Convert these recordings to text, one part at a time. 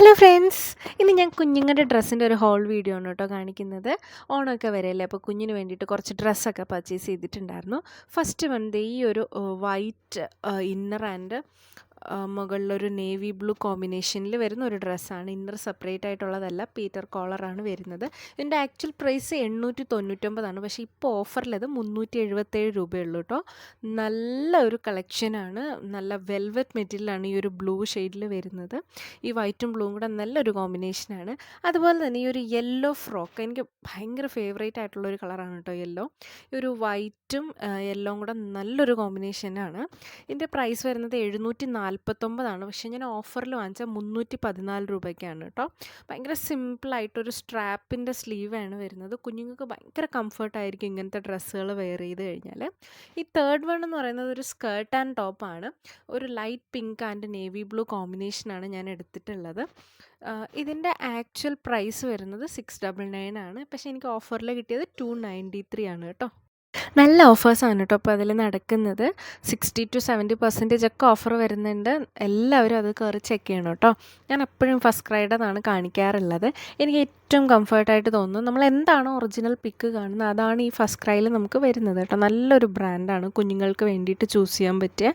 Hello friends ഇന്ന് ഞാൻ കുഞ്ഞുങ്ങളുടെ ഡ്രസ്സിന്റെ ഒരു ഹോൾ വീഡിയോ ആണ് കേട്ടോ കാണിക്കുന്നത്. ഓണമൊക്കെ വരെയല്ലേ? അപ്പോൾ കുഞ്ഞിന് വേണ്ടിയിട്ട് കുറച്ച് ഡ്രസ്സൊക്കെ പർച്ചേസ് ചെയ്തിട്ടുണ്ടായിരുന്നു. ഫസ്റ്റ് വന്നത് ഈ ഒരു വൈറ്റ് ഇന്നർ ആൻഡ് മുകളിലൊരു നേവി ബ്ലൂ കോമ്പിനേഷനിൽ വരുന്ന ഒരു ഡ്രസ്സാണ് ഇന്നർ സെപ്പറേറ്റ് ആയിട്ടുള്ളതല്ല പീറ്റർ കോളറാണ് വരുന്നത്. ഇതിന്റെ ആക്ച്വൽ പ്രൈസ് എണ്ണൂറ്റി തൊണ്ണൂറ്റൊമ്പതാണ് പക്ഷേ ഇപ്പോൾ ഓഫറിൽ മുന്നൂറ്റി എഴുപത്തേഴ് രൂപയുള്ളൂ കേട്ടോ നല്ല ഒരു കളക്ഷനാണ് നല്ല വെൽവെറ്റ് മെറ്റീരിയലാണ് ഈ ഒരു ബ്ലൂ ഷെയ്ഡിൽ വരുന്നത്. ഈ വൈറ്റും ബ്ലൂവും കൂടെ നല്ലൊരു കോമ്പിനേഷനാണ് അതുപോലെ തന്നെ ഈ ഒരു യെല്ലോ ഫ്രോക്ക് എനിക്ക് ഭയങ്കര ഫേവറേറ്റ് ആയിട്ടുള്ള ഒരു കളറാണ് കേട്ടോ യെല്ലോ ഈ ഒരു വൈറ്റും യെല്ലോവും കൂടെ നല്ലൊരു കോമ്പിനേഷനാണ് ഇതിന്റെ പ്രൈസ് വരുന്നത് എഴുന്നൂറ്റി നാൽപ്പത്തൊമ്പതാണ് പക്ഷേ ഞാൻ ഓഫറിൽ വാങ്ങിച്ചാൽ മുന്നൂറ്റി പതിനാല് രൂപയ്ക്കാണ് കേട്ടോ. ഭയങ്കര സിമ്പിളായിട്ടൊരു സ്ട്രാപ്പിന്റെ സ്ലീവാണ് വരുന്നത്. കുഞ്ഞുങ്ങൾക്ക് ഭയങ്കര കംഫർട്ടായിരിക്കും ഇങ്ങനത്തെ ഡ്രസ്സുകൾ വെയർ ചെയ്ത് കഴിഞ്ഞാൽ ഈ തേർഡ് വൺ എന്ന് പറയുന്നത് ഒരു സ്കേർട്ട് ആൻഡ് ടോപ്പാണ്. ഒരു light pink and navy blue കോമ്പിനേഷനാണ് ഞാൻ എടുത്തിട്ടുള്ളത്. ഇതിന്റെ ആക്ച്വൽ പ്രൈസ് വരുന്നത് സിക്സ് ഡബിൾ നയൻ ആണ്. പക്ഷേ എനിക്ക് ഓഫറിൽ കിട്ടിയത് ടു നയന്റി ത്രീ ആണ് കേട്ടോ. നല്ല ഓഫേഴ്സാണ് കേട്ടോ അപ്പോൾ അതിൽ നടക്കുന്നത്. സിക്സ്റ്റി ടു സെവന്റി പെർസെന്റേജ് ഒക്കെ ഓഫർ വരുന്നുണ്ട്. എല്ലാവരും അത് കയറി ചെക്ക് ചെയ്യണം കേട്ടോ ഞാൻ എപ്പോഴും ഫസ്റ്റ് ക്രൈഡതാണ് കാണിക്കാറുള്ളത്. എനിക്ക് ഏറ്റവും കംഫർട്ടായിട്ട് തോന്നുന്നത് നമ്മൾ എന്താണോ ഒറിജിനൽ പിക്ക് കാണുന്നത് അതാണ് ഈ ഫസ്റ്റ് ക്രൈയിൽ നമുക്ക് വരുന്നത് കേട്ടോ. നല്ലൊരു ബ്രാൻഡാണ് കുഞ്ഞുങ്ങൾക്ക് വേണ്ടിയിട്ട് ചൂസ് ചെയ്യാൻ പറ്റിയ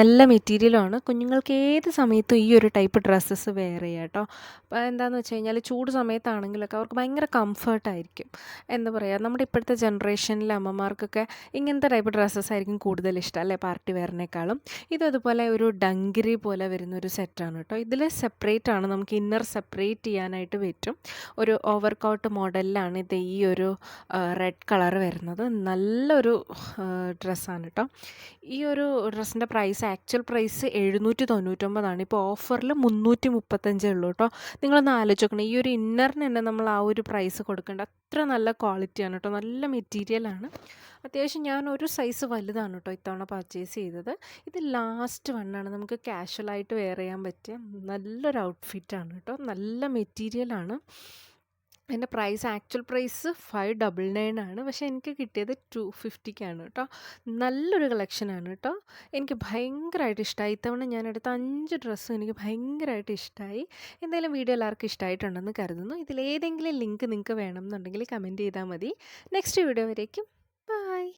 നല്ല മെറ്റീരിയലാണ് കുഞ്ഞുങ്ങൾക്ക് ഏത് സമയത്തും ഈ ഒരു ടൈപ്പ് ഡ്രസ്സസ് വെയർ ചെയ്യാം കേട്ടോ. അപ്പോൾ എന്താണെന്ന് വെച്ച് കഴിഞ്ഞാൽ ചൂട് സമയത്താണെങ്കിലൊക്കെ അവർക്ക് ഭയങ്കര കംഫർട്ടായിരിക്കും എന്താ പറയുക നമ്മുടെ ഇപ്പോഴത്തെ ജനറേഷനിലെ അമ്മമാർക്കൊക്കെ ഇങ്ങനത്തെ ടൈപ്പ് ഡ്രസ്സസ് ആയിരിക്കും കൂടുതൽ ഇഷ്ടം അല്ലേ? പാർട്ടി വെയറിനേക്കാളും ഇത് അതുപോലെ ഒരു ഡങ്കിരി പോലെ വരുന്ന ഒരു സെറ്റാണ് കേട്ടോ. ഇതിൽ സെപ്പറേറ്റ് ആണ്. നമുക്ക് ഇന്നർ സെപ്പറേറ്റ് ചെയ്യാനായിട്ട് പറ്റും. ഒരു ഓവർ കോട്ട് മോഡലിലാണ് ഇത് ഈ ഒരു റെഡ് കളർ വരുന്നത്. നല്ലൊരു ഡ്രസ്സാണ് കേട്ടോ. ഈ ഒരു ഡ്രസ്സിന്റെ പ്രൈസ് ആക്ച്വൽ പ്രൈസ് എഴുന്നൂറ്റി തൊണ്ണൂറ്റൊമ്പതാണ് ഇപ്പോൾ ഓഫറിൽ മുന്നൂറ്റി മുപ്പത്തഞ്ചേ ഉള്ളൂ കേട്ടോ. നിങ്ങളൊന്ന് ആലോചിച്ച് നോക്കണം ഈ ഒരു ഇന്നറിന് തന്നെ നമ്മൾ ആ ഒരു പ്രൈസ് കൊടുക്കേണ്ട അത്ര നല്ല ക്വാളിറ്റിയാണ് കേട്ടോ. നല്ല മെറ്റീരിയലാണ്. അത്യാവശ്യം ഞാൻ ഒരു സൈസ് വലുതാണ് കേട്ടോ ഇത്തവണ പർച്ചേസ് ചെയ്തത്. ഇത് ലാസ്റ്റ് വണ്ണാണ്. നമുക്ക് ക്യാഷ്വലായിട്ട് വെയർ ചെയ്യാൻ പറ്റിയ നല്ലൊരു ഔട്ട്ഫിറ്റാണ് കേട്ടോ. നല്ല മെറ്റീരിയലാണ്. എന്റെ price actual price five double nine ആണ്. പക്ഷേ എനിക്ക് കിട്ടിയത് ടു ഫിഫ്റ്റിക്കാണ് കേട്ടോ നല്ലൊരു കളക്ഷനാണ് കേട്ടോ എനിക്ക് ഭയങ്കരമായിട്ട് ഇഷ്ടമായി ഇത്തവണ ഞാൻ എടുത്ത അഞ്ച് ഡ്രസ്സും എനിക്ക് ഭയങ്കരമായിട്ട് ഇഷ്ടമായി എന്തായാലും വീഡിയോ എല്ലാവർക്കും ഇഷ്ടമായിട്ടുണ്ടെന്ന് കരുതുന്നു. ഇതിലേതെങ്കിലും ലിങ്ക് നിങ്ങൾക്ക് വേണമെന്നുണ്ടെങ്കിൽ കമന്റ് ചെയ്താൽ മതി. നെക്സ്റ്റ് വീഡിയോ വരേക്കും.